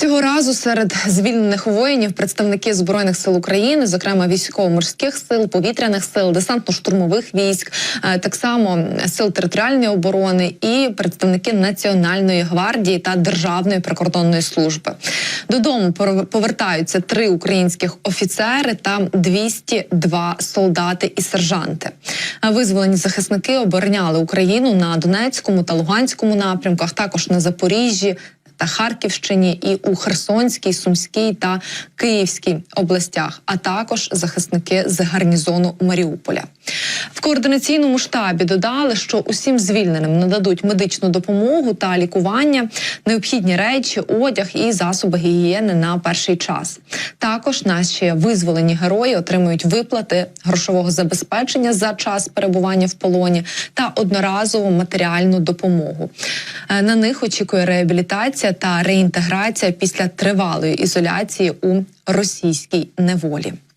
Цього разу серед звільнених воїнів представники збройних сил України, зокрема військово-морських сил, повітряних сил, десантно-штурмових військ, е, так само сил територіальної оборони і представники Національної гвардії та Державної прикордонної служби. Додому повертаються три українських офіцери та 202 солдати і сержанти. Визволені захисники обороняли Україну на Донецькому та Луганському напрямках, також на Запоріжжі та Харківщині і у Херсонській, Сумській та Київській областях, а також захисники з гарнізону Маріуполя. Координаційному штабі додали, що усім звільненим нададуть медичну допомогу та лікування, необхідні речі, одяг і засоби гігієни на перший час. Також наші визволені герої отримують виплати грошового забезпечення за час перебування в полоні та одноразову матеріальну допомогу. Е, На них очікує реабілітація та реінтеграція після тривалої ізоляції у російській неволі.